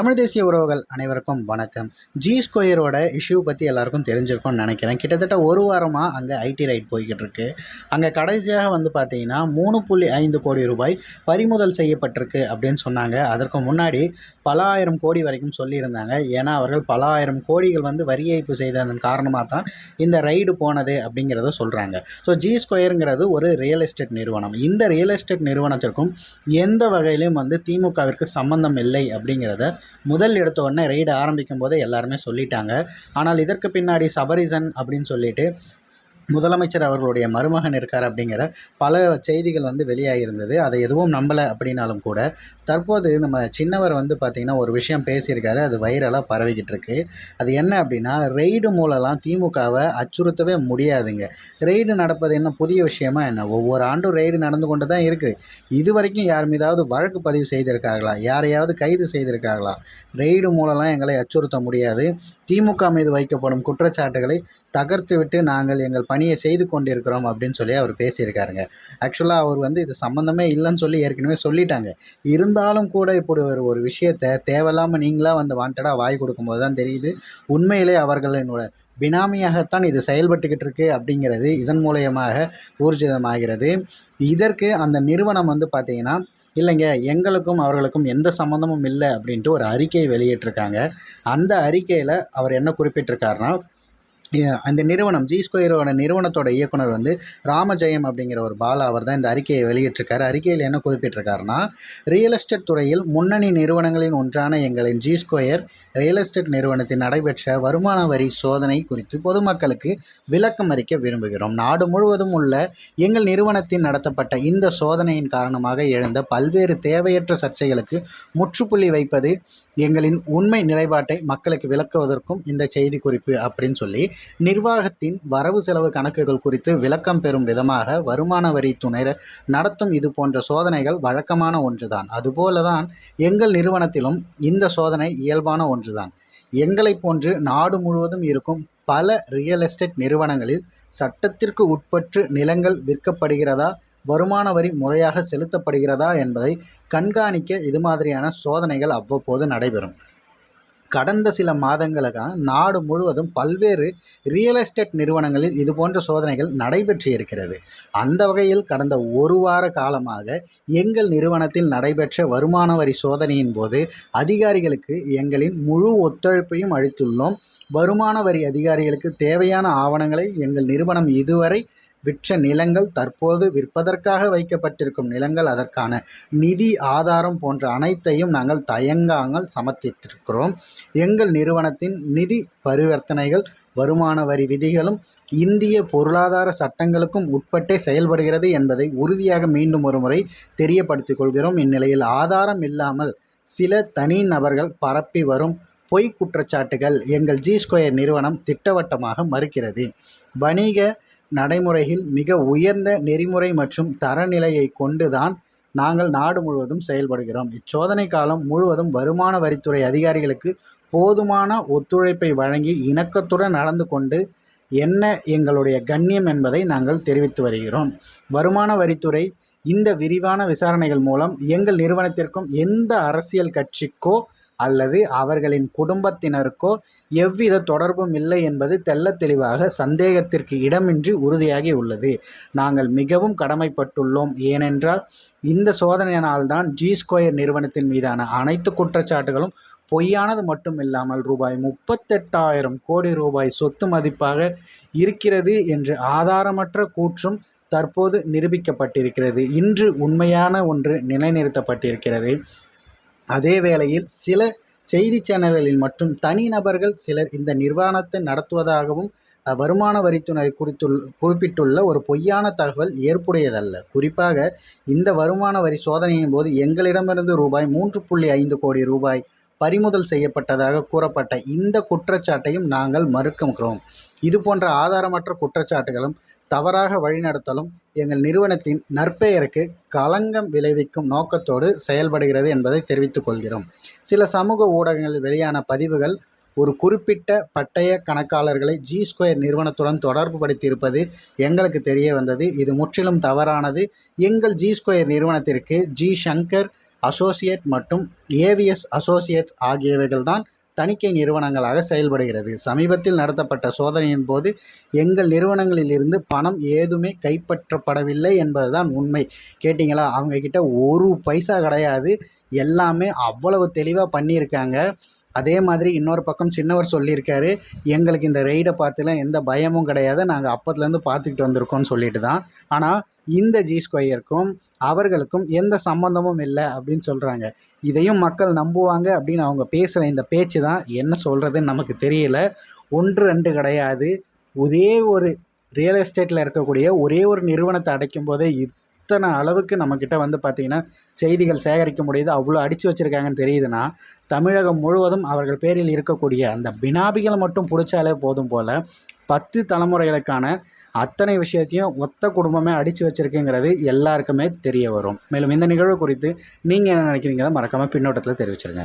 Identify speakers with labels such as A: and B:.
A: தமிழ் தேசிய உறவுகள் அனைவருக்கும் வணக்கம். ஜி ஸ்கொயரோட இஷ்யூ பற்றி எல்லாருக்கும் தெரிஞ்சிருக்கும்னு நினைக்கிறேன். கிட்டத்தட்ட ஒரு வாரமாக அங்கே ஐடி ரைட் போய்கிட்டு இருக்கு. அங்கே கடைசியாக வந்து பார்த்தீங்கன்னா மூணு புள்ளி ஐந்து கோடி ரூபாய் பறிமுதல் செய்யப்பட்டிருக்கு அப்படின்னு சொன்னாங்க. அதற்கு முன்னாடி பல ஆயிரம் கோடி வரைக்கும் சொல்லியிருந்தாங்க. ஏன்னா அவர்கள் பல ஆயிரம் கோடிகள் வந்து வரி ஏய்ப்பு செய்ததன் காரணமாக தான் இந்த ரைடு போனது அப்படிங்கிறத சொல்கிறாங்க ஸோ ஜி ஸ்கொயருங்கிறது ஒரு ரியல் எஸ்டேட் நிறுவனம். இந்த ரியல் எஸ்டேட் நிறுவனத்திற்கும் எந்த வகையிலும் வந்து திமுகவிற்கு சம்பந்தம் இல்லை அப்படிங்கிறத முதல் எடுத்த உடனே ரெய்டு ஆரம்பிக்கும் போதே எல்லாருமே சொல்லிட்டாங்க. ஆனால் இதற்கு பின்னாடி சபரிசன் அப்படின்னு சொல்லிட்டு முதலமைச்சர் அவர்களுடைய மருமகன் இருக்கார் அப்படிங்கிற பல செய்திகள் வந்து வெளியாகியிருந்தது. அதை எதுவும் நம்பலை அப்படின்னாலும் கூட தற்போது நம்ம சின்னவர் வந்து பார்த்திங்கன்னா ஒரு விஷயம் பேசியிருக்காரு. அது வைரலாக பரவிக்கிட்டு இருக்கு. அது என்ன அப்படின்னா ரெய்டு மூலம்லாம் திமுகவை அச்சுறுத்தவே முடியாதுங்க. ரெய்டு நடப்பது என்ன புதிய விஷயமா என்ன? ஒவ்வொரு ஆண்டும் ரெய்டு நடந்து கொண்டு தான் இருக்குது இது வரைக்கும் யார் மீதாவது வழக்கு பதிவு செய்திருக்கார்களா? யாரையாவது கைது செய்திருக்காங்களா ரெய்டு மூலம்லாம் எங்களை அச்சுறுத்த முடியாது. திமுக மீது வைக்கப்படும் குற்றச்சாட்டுகளை தகர்த்துவிட்டு நாங்கள் எங்கள் பணியை செய்து கொண்டிருக்கிறோம் அப்படின்னு சொல்லி அவர் பேசியிருக்காருங்க. ஆக்சுவலாக அவர் வந்து இது சம்மந்தமே இல்லைன்னு சொல்லி ஏற்கனவே சொல்லிட்டாங்க. இருந்தாலும் கூட இப்படி ஒரு ஒரு விஷயத்தை தேவையில்லாமல் நீங்களாக வந்து வாண்டடாக வாய் கொடுக்கும்போது தான் தெரியுது. உண்மையிலே அவர்களினோட பினாமியாகத்தான் இது செயல்பட்டுக்கிட்டு இருக்கு அப்படிங்கிறது இதன் மூலயமாக ஊர்ஜிதமாகிறது. இதற்கு அந்த நிறுவனம் வந்து பார்த்திங்கன்னா இல்லைங்க எங்களுக்கும் அவர்களுக்கும் எந்த சம்மந்தமும் இல்லை அப்படின்ட்டு ஒரு அறிக்கை வெளியிட்டிருக்காங்க. அந்த அறிக்கையில் அவர் என்ன குறிப்பிட்டிருக்காருன்னா அந்த நிறுவனம் ஜி ஸ்கொயரோட நிறுவனத்தோட இயக்குனர் வந்து ராமஜெயம் அப்படிங்கிற ஒரு பாலா அவர் தான் இந்த அறிக்கையை வெளியிட்டிருக்காரு. அறிக்கையில் என்ன குறிப்பிட்டிருக்காருன்னா ரியல் எஸ்டேட் துறையில் முன்னணி நிறுவனங்களின் ஒன்றான எங்களின் ஜி ஸ்கொயர் ரியல் எஸ்டேட் நிறுவனத்தில் நடைபெற்ற வருமான வரி சோதனை குறித்து பொதுமக்களுக்கு விளக்கம் அளிக்க விரும்புகிறோம். நாடு முழுவதும் உள்ள எங்கள் நிறுவனத்தில் நடத்தப்பட்ட இந்த சோதனையின் காரணமாக எழுந்த பல்வேறு தேவையற்ற சர்ச்சைகளுக்கு முற்றுப்புள்ளி வைப்பது எங்களின் உண்மை நிலைப்பாட்டை மக்களுக்கு விளக்குவதற்கும் இந்த செய்தி குறிப்பு அப்படின்னு சொல்லி நிர்வாகத்தின் வரவு செலவு கணக்குகள் குறித்து விளக்கம் பெறும் விதமாக வருமான வரி துணை நடத்தும் இது போன்ற சோதனைகள் வழக்கமான ஒன்றுதான். அதுபோல தான் எங்கள் நிறுவனத்திலும் இந்த சோதனை இயல்பான ஒன்று ஒன்றுதான் எங்களைப் போன்று நாடு முழுவதும் இருக்கும் பல ரியல் எஸ்டேட் நிறுவனங்களில் சட்டத்திற்கு உட்பட்டு நிலங்கள் விற்கப்படுகிறதா வருமான வரி முறையாக செலுத்தப்படுகிறதா என்பதை கண்காணிக்க இது மாதிரியான சோதனைகள் அவ்வப்போது நடைபெறும். கடந்த சில மாதங்களாக நாடு முழுவதும் பல்வேறு ரியல் எஸ்டேட் நிறுவனங்களில் இதுபோன்ற சோதனைகள் நடைபெற்று இருக்கிறது அந்த வகையில் கடந்த ஒரு வார காலமாக எங்கள் நிறுவனத்தில் நடைபெற்ற வருமான வரி சோதனையின் போது அதிகாரிகளுக்கு எங்களின் முழு ஒத்துழைப்பையும் அளித்துள்ளோம். வருமான வரி அதிகாரிகளுக்கு தேவையான ஆவணங்களை எங்கள் நிறுவனம் இதுவரை விற்ற நிலங்கள் தற்போது விற்பதற்காக வைக்கப்பட்டிருக்கும் நிலங்கள் அதற்கான நிதி ஆதாரம் போன்ற அனைத்தையும் நாங்கள் தயங்காமல் சமர்ப்பித்திருக்கிறோம் எங்கள் நிறுவனத்தின் நிதி பரிவர்த்தனைகள் வருமான வரி விதிகளும் இந்திய பொருளாதார சட்டங்களுக்கும் உட்பட்டே செயல்படுகிறது என்பதை உறுதியாக மீண்டும் ஒரு முறை தெரியப்படுத்திக் கொள்கிறோம் இந்நிலையில் ஆதாரம் இல்லாமல் சில தனி நபர்கள் பரப்பி வரும் பொய் குற்றச்சாட்டுகள் எங்கள் ஜி ஸ்கொயர் நிறுவனம் திட்டவட்டமாக மறுக்கிறது. வணிக நடைமுறையில் மிக உயர்ந்த நெறிமுறை மற்றும் தரநிலையை கொண்டுதான் நாங்கள் நாடு முழுவதும் செயல்படுகிறோம். இச்சோதனை காலம் முழுவதும் வருமான வரித்துறை அதிகாரிகளுக்கு போதுமான ஒத்துழைப்பை வழங்கி இணக்கத்துடன் நடந்து கொண்டு என்ன எங்களுடைய கண்ணியம் என்பதை நாங்கள் தெரிவித்து வருகிறோம். வருமான வரித்துறை இந்த விரிவான விசாரணைகள் மூலம் எங்கள் நிறுவனத்திற்கும் எந்த அரசியல் கட்சிக்கோ அல்லது அவர்களின் குடும்பத்தினருக்கோ எவ்வித தொடர்பும் இல்லை என்பது தெல்ல தெளிவாக சந்தேகத்திற்கு இடமின்றி உறுதியாகி உள்ளது. நாங்கள் மிகவும் கடமைப்பட்டுள்ளோம். ஏனென்றால் இந்த சோதனையினால்தான் ஜி ஸ்கொயர் நிறுவனத்தின் மீதான அனைத்து குற்றச்சாட்டுகளும் பொய்யானது மட்டுமில்லாமல் ரூபாய் முப்பத்தெட்டாயிரம் கோடி ரூபாய் சொத்து மதிப்பாக இருக்கிறது என்று ஆதாரமற்ற கூற்றும் தற்போது நிரூபிக்கப்பட்டிருக்கிறது. இன்று உண்மையான ஒன்று நிலைநிறுத்தப்பட்டிருக்கிறது. அதே வேளையில் சில செய்தி சேனல்களில் மற்றும் தனிநபர்கள் சிலர் இந்த நிர்வாணத்தை நடத்துவதாகவும் வருமான வரித்துறை குறித்துள் குறிப்பிட்டுள்ள ஒரு பொய்யான தகவல் ஏற்புடையதல்ல. குறிப்பாக இந்த வருமான வரி சோதனையின் போது எங்களிடமிருந்து ரூபாய் மூன்று புள்ளி ஐந்து கோடி ரூபாய் பறிமுதல் செய்யப்பட்டதாக கூறப்பட்ட இந்த குற்றச்சாட்டையும் நாங்கள் மறுக்கிறோம் இது போன்ற ஆதாரமற்ற குற்றச்சாட்டுகளும் தவறாக வழிநடத்தலும் எங்கள் நிறுவனத்தின் நற்பெயருக்கு களங்கம் விளைவிக்கும் நோக்கத்தோடு செயல்படுகிறது என்பதை தெரிவித்துக் கொள்கிறோம். சில சமூக ஊடகங்களில் வெளியான பதிவுகள் ஒரு குறிப்பிட்ட பட்டய கணக்காளர்களை ஜி ஸ்கொயர் நிறுவனத்துடன் தொடர்பு படுத்தியிருப்பது எங்களுக்கு தெரிய வந்தது. இது முற்றிலும் தவறானது. எங்கள் ஜி ஸ்கொயர் நிறுவனத்திற்கு ஜி சங்கர் அசோசியேட் மற்றும் ஏவிஎஸ் அசோசியேட்ஸ் ஆகியவைகள் தான் தணிக்கை நிறுவனங்களாக செயல்படுகிறது. சமீபத்தில் நடத்தப்பட்ட சோதனையின் போது எங்கள் நிறுவனங்களிலிருந்து பணம் ஏதுமே கைப்பற்றப்படவில்லை என்பதுதான் உண்மை. கேட்டிங்களா? அவங்கக்கிட்ட ஒரு பைசா கிடையாது. எல்லாமே அவ்வளவு தெளிவாக பண்ணியிருக்காங்க. அதே மாதிரி இன்னொரு பக்கம் சின்னவர் சொல்லியிருக்காரு எங்களுக்கு இந்த ரெய்டை பார்த்துலாம் எந்த பயமும் கிடையாது. நாங்கள் அப்பத்துலேருந்து பார்த்துக்கிட்டு வந்திருக்கோம்னு சொல்லிட்டு தான். ஆனால் இந்த ஜி ஸ்கொயருக்கும் அவர்களுக்கும் எந்த சம்மந்தமும் இல்லை அப்படின்னு சொல்கிறாங்க இதையும் மக்கள் நம்புவாங்க அப்படின்னு அவங்க பேசுகிற இந்த பேச்சு தான் என்ன சொல்கிறதுன்னு நமக்கு தெரியல. ஒன்று ரெண்டு கிடையாது. ஒரே ஒரு ரியல் எஸ்டேட்டில் இருக்கக்கூடிய ஒரே ஒரு நிறுவனத்தை அடைக்கும் போதே இத்தனை அளவுக்கு நம்மக்கிட்ட வந்து பார்த்திங்கன்னா செய்திகள் சேகரிக்க முடியுது. அவ்வளோ அடித்து வச்சுருக்காங்கன்னு தெரியுதுன்னா தமிழகம் முழுவதும் அவர்கள் பேரில் இருக்கக்கூடிய அந்த பினாபிகளை மட்டும் பிடிச்சாலே போதும் போல் பத்து தலைமுறைகளுக்கான அத்தனை விஷயத்தையும் ஒத்த குடும்பமே அடித்து வச்சுருக்குங்கிறது எல்லாருக்குமே தெரிய வரும். மேலும் இந்த நிகழ்வு குறித்து நீங்கள் என்ன நினைக்கிறீங்கிறத மறக்காமல் பின்னோட்டத்தில் தெரிவிச்சிருங்க.